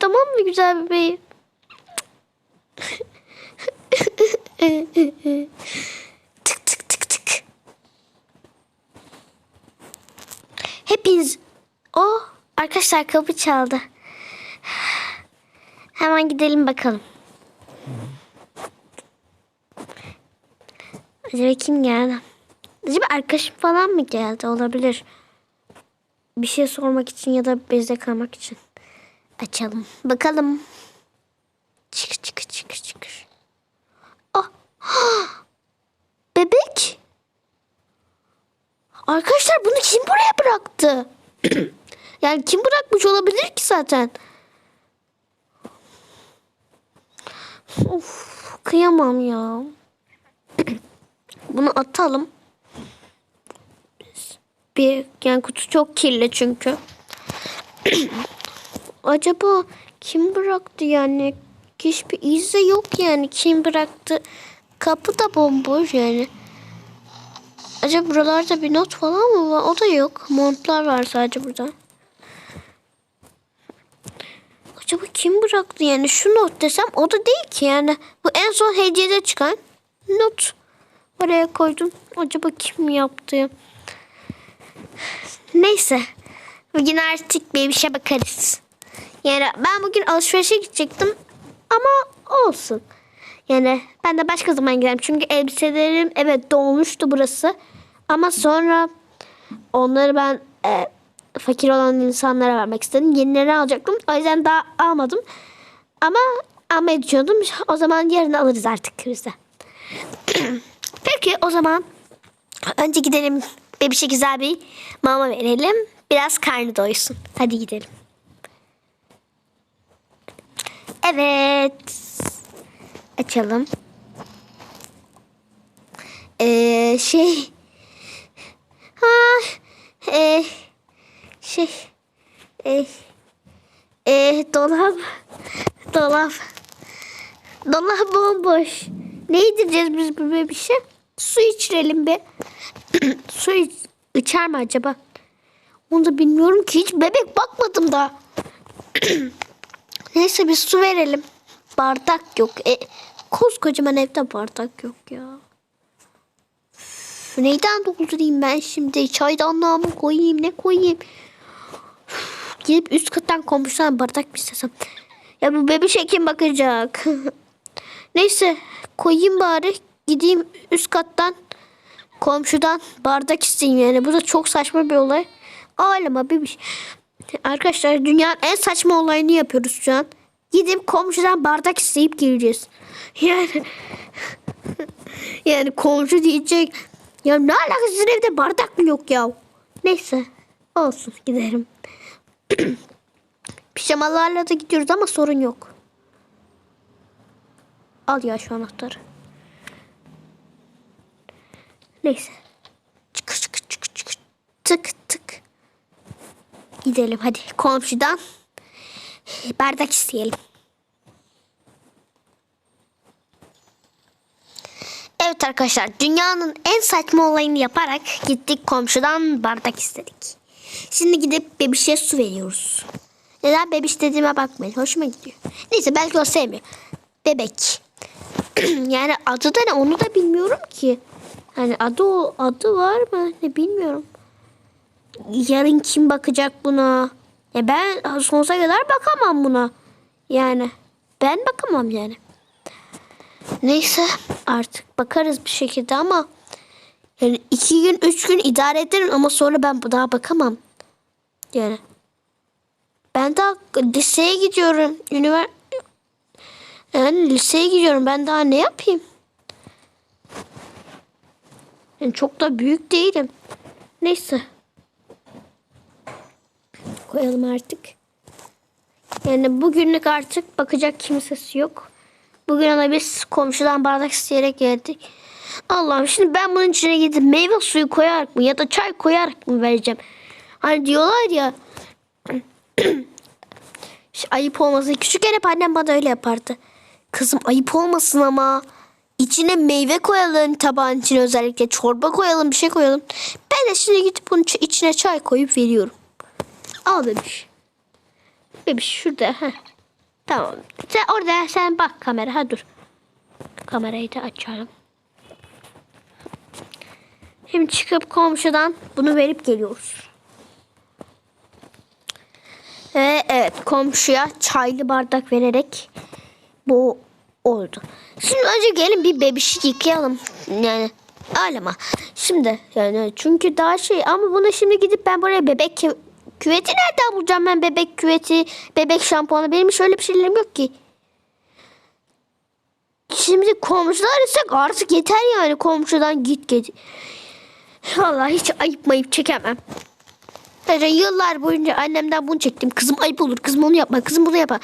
tamam mı güzel bebeğim? tık tık tık tık. Hepiniz... O arkadaşlar kapı çaldı. Hemen gidelim bakalım. Acaba kim geldi? Acaba arkadaşım falan mı geldi? Olabilir. Bir şey sormak için ya da bezde kalmak için. Açalım. Bakalım. Çık çık çık çık. Ah. Bebek. Arkadaşlar bunu kim buraya bıraktı? yani kim bırakmış olabilir ki zaten? Of, kıyamam ya. Bunu atalım. Bir yani kutu çok kirli çünkü. Acaba kim bıraktı yani? Hiçbir iz de yok yani. Kim bıraktı? Kapı da bomboş yani. Acaba buralarda bir not falan mı var? O da yok. Montlar var sadece burada. Acaba kim bıraktı yani? Şu not desem o da değil ki yani. Bu en son hediyede çıkan not. Oraya koydum. Acaba kim yaptı? Neyse. Bugün artık bir işe bakarız. Yani ben bugün alışverişe gidecektim ama olsun. Yani ben de başka zaman giderim. Çünkü elbiselerim evet dolmuştu burası. Ama sonra onları ben e, fakir olan insanlara vermek istedim. Yenilerini alacaktım. O yüzden daha almadım. Ama almayı düşünüyordum. O zaman yarın alırız artık krize. Peki o zaman önce gidelim bebişe güzel bir mama verelim. Biraz karnı doysun. Hadi gidelim. Evet. Açalım. Ee, şey. Ha, e, şey. E, e, dolap. Dolap. Dolap bomboş. Ne yedireceğiz biz bu bebişe? Su içirelim be. Su iç, içer mi acaba? Onu da bilmiyorum ki. Hiç bebek bakmadım da. Neyse bir su verelim. Bardak yok. E, koskocaman evde bardak yok ya. Üf, neyden doldurayım ben şimdi? Çaydanlığa mı koyayım? Ne koyayım? Gidip üst kattan komşudan bardak mı istesem? Ya bu bebişe kim bakacak? Neyse koyayım bari. Gideyim üst kattan komşudan bardak isteyeyim yani. Bu da çok saçma bir olay. Ağlama bebiş. Arkadaşlar dünyanın en saçma olayını yapıyoruz şu an. Gidip komşudan bardak isteyip gireceğiz. Yani yani komşu diyecek ya ne alakası sizin evde bardak mı yok ya? Neyse olsun giderim. Pijamalarla da gidiyoruz ama sorun yok. Al ya şu anahtarı. Neyse. Çık çık çık çık tık. Gidelim hadi komşudan bardak isteyelim. Evet arkadaşlar dünyanın en saçma olayını yaparak gittik komşudan bardak istedik. Şimdi gidip bebişe su veriyoruz. Neden bebiş dediğime bakmayın. Hoşuma gidiyor. Neyse belki o sevmiyor. Bebek. yani adı da ne onu da bilmiyorum ki. Hani adı adı var mı ne bilmiyorum. Yarın kim bakacak buna? Ya ben sonsuza kadar bakamam buna. Yani ben bakamam yani. Neyse artık bakarız bir şekilde ama yani iki gün üç gün idare ederim ama sonra ben daha bakamam. Yani ben daha liseye gidiyorum. Ünivers yani liseye gidiyorum. Ben daha ne yapayım? Yani çok da büyük değilim. Neyse. Koyalım artık. Yani bugünlük artık bakacak kimsesi yok. Bugün ona biz komşudan bardak isteyerek geldik. Allah'ım şimdi ben bunun içine gidip meyve suyu koyarak mı ya da çay koyarak mı vereceğim? Hani diyorlar ya işte ayıp olmasın. Küçükken hep annem bana öyle yapardı. Kızım ayıp olmasın ama. İçine meyve koyalım tabağın içine özellikle çorba koyalım bir şey koyalım. Ben de şimdi gidip bunun içi- içine çay koyup veriyorum. Al bebiş. Bebiş şurada. Heh. Tamam. Sen orada sen bak kamera. Ha dur. Kamerayı da açalım. Şimdi çıkıp komşudan bunu verip geliyoruz. Ve evet komşuya çaylı bardak vererek bu oldu. Şimdi önce gelin bir bebişi yıkayalım. Yani ağlama. Şimdi yani çünkü daha şey ama bunu şimdi gidip ben buraya bebek küveti nereden bulacağım ben bebek küveti, bebek şampuanı benim hiç öyle bir şeylerim yok ki. Şimdi komşular isek artık yeter yani komşudan git git. Vallahi hiç ayıp mayıp çekemem. Sadece yıllar boyunca annemden bunu çektim. Kızım ayıp olur. Kızım onu yapma. Kızım bunu yapma.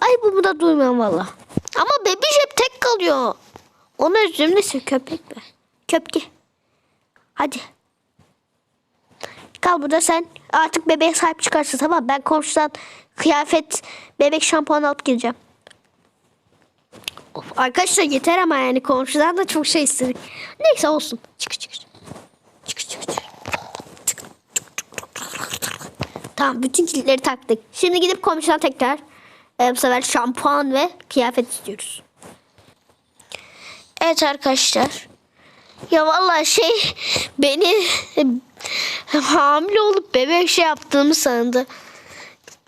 Ayıbımı da duymuyorum valla. Ama bebiş hep tek kalıyor. Ona üzüm neyse köpek be. Köpke. Hadi. Kal burada sen. Artık bebeğe sahip çıkarsın tamam Ben komşudan kıyafet, bebek şampuan alıp geleceğim. Of, arkadaşlar yeter ama yani komşudan da çok şey istedik. Neyse olsun. Çık çık. çık. Çık çık çık. Tamam bütün kilitleri taktık. Şimdi gidip komşudan tekrar e, bu sefer şampuan ve kıyafet istiyoruz. Evet arkadaşlar. Ya vallahi şey beni hamile olup bebek şey yaptığımı sandı.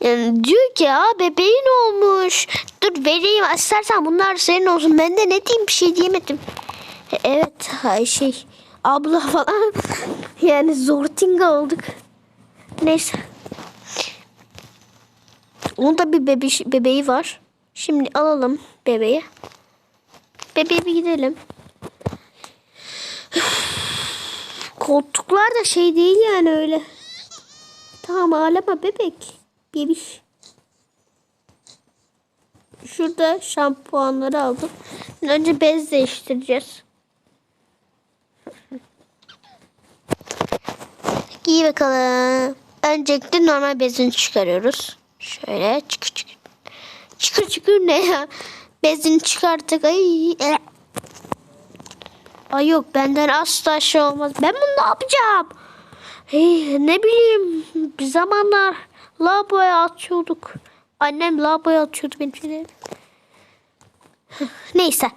Yani diyor ki ya bebeğin olmuş. Dur vereyim istersen bunlar senin olsun. Ben de ne diyeyim bir şey diyemedim. E, Evet şey abla falan yani zortinga olduk. Neyse. Onun da bir bebeş, bebeği var. Şimdi alalım bebeği. Bebeğe bir gidelim. Koltuklar da şey değil yani öyle. Tamam ağlama bebek. Bebiş. Şurada şampuanları aldım. Önce bez değiştireceğiz. Giy bakalım. Öncelikle normal bezini çıkarıyoruz. Şöyle çıkır çıkır. Çıkır çıkır ne ya? Bezini çıkarttık. Ay. Ay yok benden asla şey olmaz. Ben bunu ne yapacağım? Hey, ne bileyim bir zamanlar lavaboya atıyorduk. Annem lavaboya atıyordu benim şeyleri. Neyse.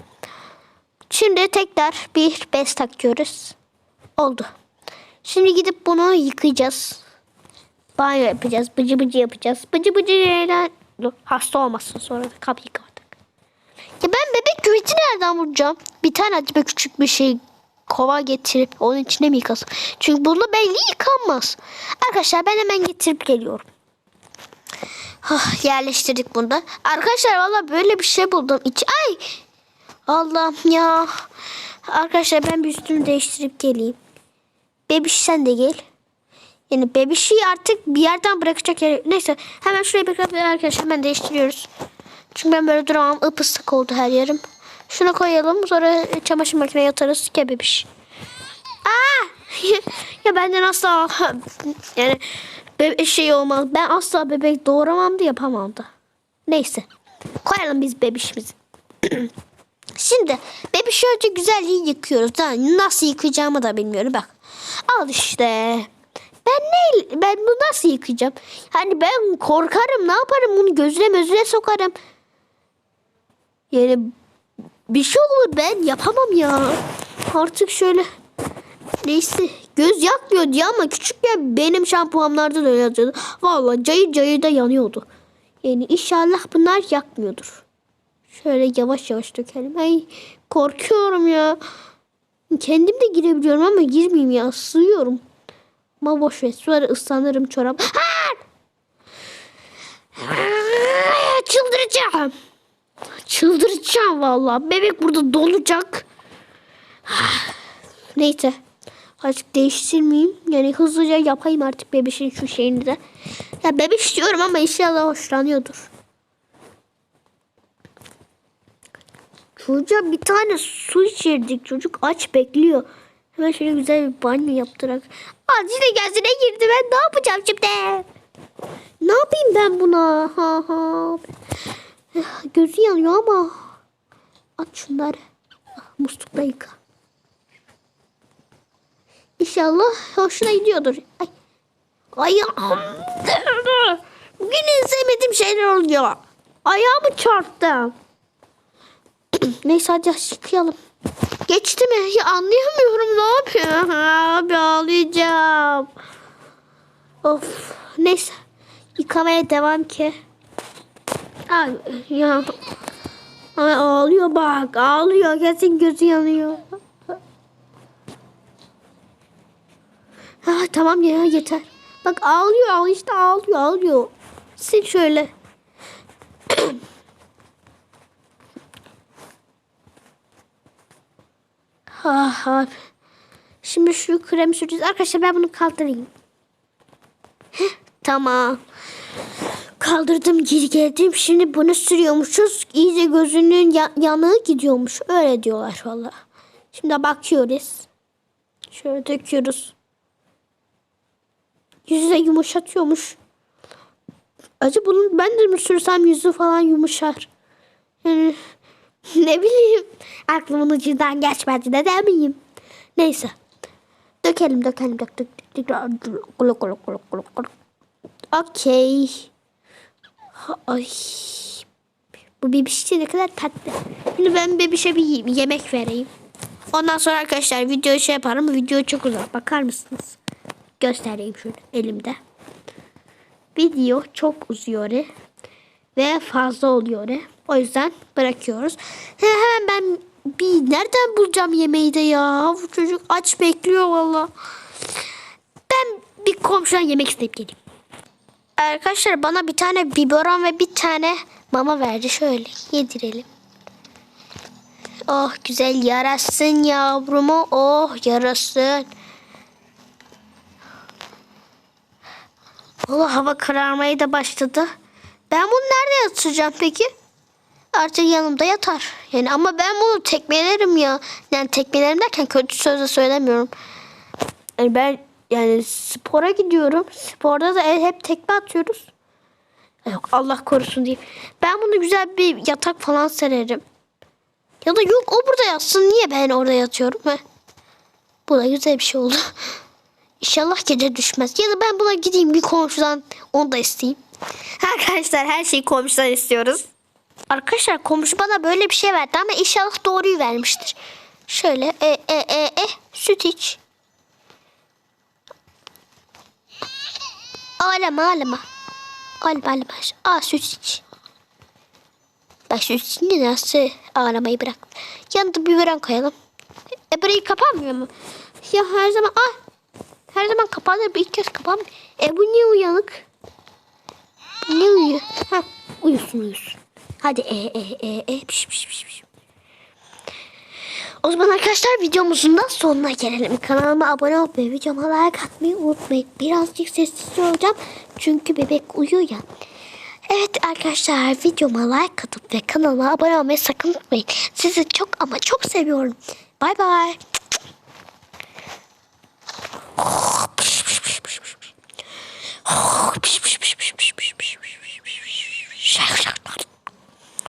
Şimdi tekrar bir bez takıyoruz. Oldu. Şimdi gidip bunu yıkayacağız. Banyo yapacağız. Bıcı bıcı yapacağız. Bıcı bıcı Dur, hasta olmasın sonra da kapıyı. Küveti nereden vuracağım? Bir tane acaba küçük bir şey kova getirip onun içine mi yıkasın? Çünkü bunu belli yıkanmaz. Arkadaşlar ben hemen getirip geliyorum. Ah, yerleştirdik bunu da. Arkadaşlar valla böyle bir şey buldum. İç Ay! Allah'ım ya. Arkadaşlar ben bir üstümü değiştirip geleyim. Bebiş sen de gel. Yani bebişi artık bir yerden bırakacak yer. Neyse hemen şuraya bir arkadaşlar hemen değiştiriyoruz. Çünkü ben böyle duramam. Ipısık oldu her yerim. Şunu koyalım sonra çamaşır makineye atarız ki bebiş. Aa! ya benden asla yani bebe şey olmaz. Ben asla bebek doğuramam da yapamam da. Neyse. Koyalım biz bebişimizi. Şimdi bebişi önce güzel yıkıyoruz. Ha, nasıl yıkayacağımı da bilmiyorum. Bak. Al işte. Ben ne ben bunu nasıl yıkayacağım? Hani ben korkarım. Ne yaparım? Bunu gözüne gözüne sokarım. Yani bir şey olur ben yapamam ya. Artık şöyle neyse göz yakmıyor diye ama küçükken benim şampuanlarda da yazıyordu. Vallahi cayır cayır da yanıyordu. Yani inşallah bunlar yakmıyordur. Şöyle yavaş yavaş dökelim. Ay korkuyorum ya. Kendim de girebiliyorum ama girmeyeyim ya. Sığıyorum. Ama boş ver. Sonra ıslanırım çorap. Çıldıracağım. Çıldıracağım vallahi. Bebek burada dolacak. Neyse. Azıcık değiştirmeyeyim. Yani hızlıca yapayım artık bebişin şu şeyini de. Ya bebiş diyorum ama inşallah hoşlanıyordur. Çocuğa bir tane su içirdik. Çocuk aç bekliyor. Hemen şöyle güzel bir banyo yaptırak. Aa yine gözüne girdi. Ben ne yapacağım şimdi? Ne yapayım ben buna? Ha ha. Gözü yanıyor ama. At şunları. Muslukla yıka. İnşallah hoşuna gidiyordur. Ay. Ay. Bugün en sevmediğim şeyler oluyor. Ayağımı çarptım. Neyse hadi yıkayalım. Geçti mi? Ya anlayamıyorum ne yapıyor. Abi ağlayacağım. Of. Neyse. Yıkamaya devam ki. Ay ya. Ağlıyor bak. Ağlıyor. Kesin gözü yanıyor. Ha, tamam ya yeter. Bak ağlıyor ağlıyor işte ağlıyor ağlıyor. Sil şöyle. ah abi. Şimdi şu krem süreceğiz. Arkadaşlar ben bunu kaldırayım. Heh, tamam. Kaldırdım geri geldim. Şimdi bunu sürüyormuşuz. İyice gözünün ya- yanığı gidiyormuş. Öyle diyorlar valla. Şimdi bakıyoruz. Şöyle döküyoruz. Yüzü de yumuşatıyormuş. Acı bunun ben de mi sürsem yüzü falan yumuşar. Yani, ne bileyim. Aklımın ucundan geçmedi de demeyeyim. Neyse. Dökelim dökelim dök dök dök dök. Kuluk kuluk kuluk kuluk kuluk. Okey. Ha, Ay. Bu bebişçi ne kadar tatlı. Şimdi ben bebişe bir yemek vereyim. Ondan sonra arkadaşlar video şey yaparım. Video çok uzak. Bakar mısınız? Göstereyim şöyle elimde. Video çok uzuyor ve fazla oluyor. O yüzden bırakıyoruz. He, hemen ben bir nereden bulacağım yemeği de ya? Bu çocuk aç bekliyor valla. Ben bir komşudan yemek isteyip geleyim. Arkadaşlar bana bir tane biberon ve bir tane mama verdi. Şöyle yedirelim. Oh güzel yarasın yavrumu. Oh yarasın. Valla hava kararmaya da başladı. Ben bunu nerede yatıracağım peki? Artık yanımda yatar. Yani ama ben bunu tekmelerim ya. Yani tekmelerim derken kötü sözle söylemiyorum. Yani ben yani spora gidiyorum. Sporda da hep tekme atıyoruz. Yok Allah korusun diyeyim. Ben bunu güzel bir yatak falan sererim. Ya da yok o burada yatsın. Niye ben orada yatıyorum? He? Bu da güzel bir şey oldu. İnşallah gece düşmez. Ya da ben buna gideyim bir komşudan onu da isteyeyim. Arkadaşlar her şeyi komşudan istiyoruz. Arkadaşlar komşu bana böyle bir şey verdi ama inşallah doğruyu vermiştir. Şöyle e e e e süt iç. Ağlama ağlama. Ağlama ağlama. Aa süt iç. Bak süt içince nasıl ağlamayı bırak. Yanında biberon koyalım. E burayı kapanmıyor mu? Ya her zaman ah her zaman kapanır bir ilk kez kapan. E bu niye uyanık? Ne uyuyor? Ha, uyusun uyusun. Hadi e e e e piş piş piş piş. O zaman arkadaşlar videomuzun da sonuna gelelim. Kanalıma abone olup ve videoma like atmayı unutmayın. Birazcık sessiz olacağım. Çünkü bebek uyuyor ya. Evet arkadaşlar videoma like atıp ve kanalıma abone olmayı sakın unutmayın. Sizi çok ama çok seviyorum. Bay bay. Şak şak